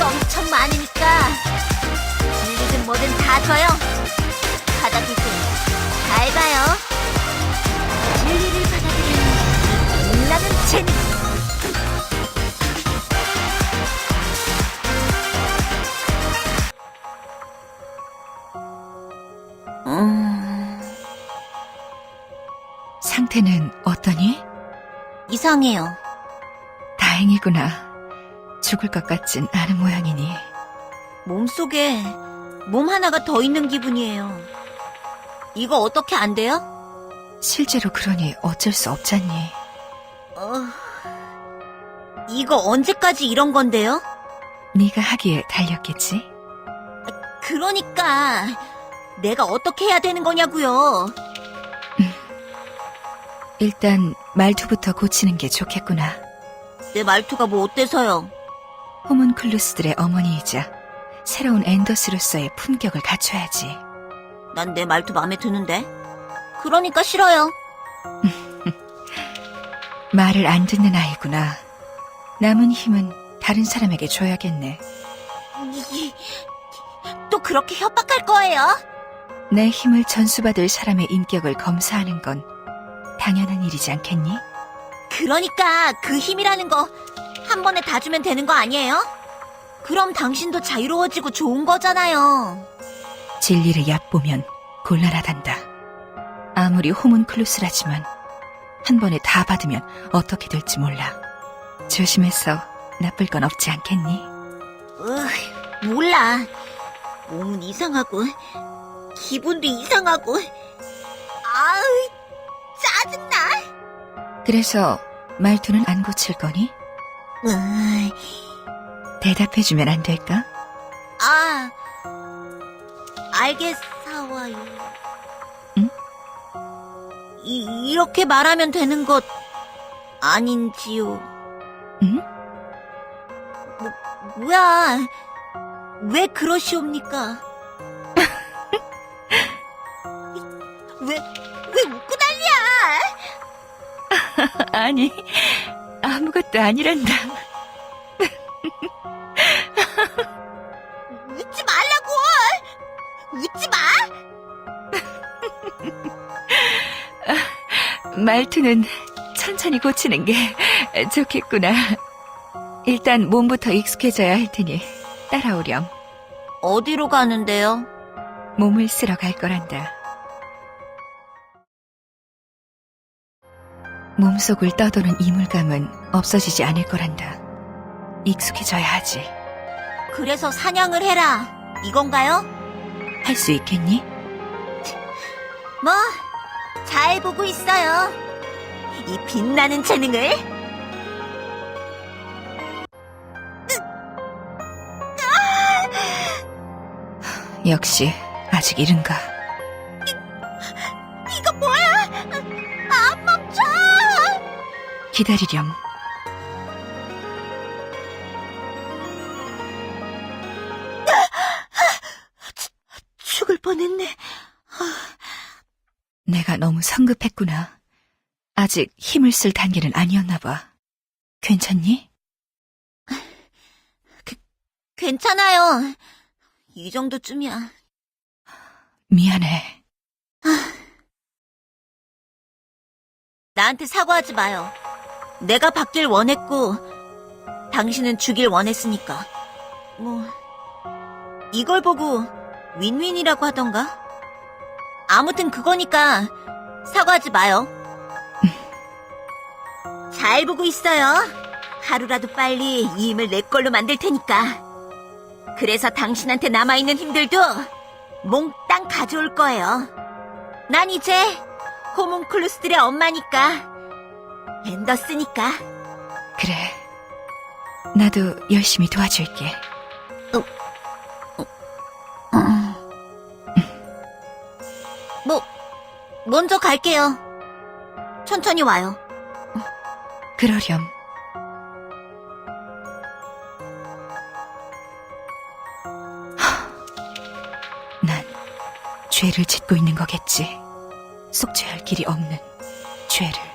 것도 엄청 많으니까 진리든 뭐든 다 줘요. 바닥이든 잘 봐요. 진리를 받아들이는 빛나는 재능. 음, 상태는 어떠니? 이상해요. 다행이구나. 죽을 것 같진 않은 모양이니. 몸속에 몸 하나가 더 있는 기분이에요. 이거 어떻게 안 돼요? 실제로 그러니 어쩔 수 없잖니. 어, 이거 언제까지 이런 건데요? 네가 하기에 달렸겠지? 그러니까 내가 어떻게 해야 되는 거냐고요. 일단 말투부터 고치는 게 좋겠구나. 내 말투가 뭐 어때서요? 호문클루스들의 어머니이자 새로운 앤더스로서의 품격을 갖춰야지. 난 내 말투 마음에 드는데. 그러니까 싫어요. 말을 안 듣는 아이구나. 남은 힘은 다른 사람에게 줘야겠네. 이- 또 그렇게 협박할 거예요? 내 힘을 전수받을 사람의 인격을 검사하는 건 당연한 일이지 않겠니? 그러니까 그 힘이라는 거 한 번에 다 주면 되는 거 아니에요? 그럼 당신도 자유로워지고 좋은 거잖아요. 진리를 얕보면 곤란하단다. 아무리 호문클루스라지만 한 번에 다 받으면 어떻게 될지 몰라. 조심해서 나쁠 건 없지 않겠니? 으, 몰라. 몸은 이상하고, 기분도 이상하고, 아우, 짜증나. 그래서 말투는 안 고칠 거니? 으, 대답해주면 안 될까? 아, 알겠사와요. 응? 이, 이렇게 말하면 되는 것 아닌지요. 응? 뭐야? 왜 그러시옵니까? 왜, 왜 웃고 난리야? 아니, 아무것도 아니란다. 웃지 말라고! 웃지 마! 말투는 천천히 고치는 게 좋겠구나. 일단 몸부터 익숙해져야 할 테니 따라오렴. 어디로 가는데요? 몸을 쓰러 갈 거란다. 몸속을 떠도는 이물감은 없어지지 않을 거란다. 익숙해져야 하지. 그래서 사냥을 해라. 이건가요? 할 수 있겠니? 뭐, 잘 보고 있어요. 이 빛나는 재능을. 역시 아직 이른가. 기다리렴. 죽을 뻔했네. 내가 너무 성급했구나. 아직 힘을 쓸 단계는 아니었나 봐. 괜찮니? 괜찮아요. 이 정도쯤이야. 미안해. 나한테 사과하지 마요. 내가 받길 원했고, 당신은 주길 원했으니까. 뭐, 이걸 보고 윈윈이라고 하던가? 아무튼 그거니까 사과하지 마요. 잘 보고 있어요. 하루라도 빨리 이 힘을 내 걸로 만들 테니까. 그래서 당신한테 남아있는 힘들도 몽땅 가져올 거예요. 난 이제 호문클루스들의 엄마니까. 앤더스니까. 그래. 나도 열심히 도와줄게. 뭐, 먼저 갈게요. 천천히 와요. 그러렴. 하, 난 죄를 짓고 있는 거겠지. 속죄할 길이 없는 죄를.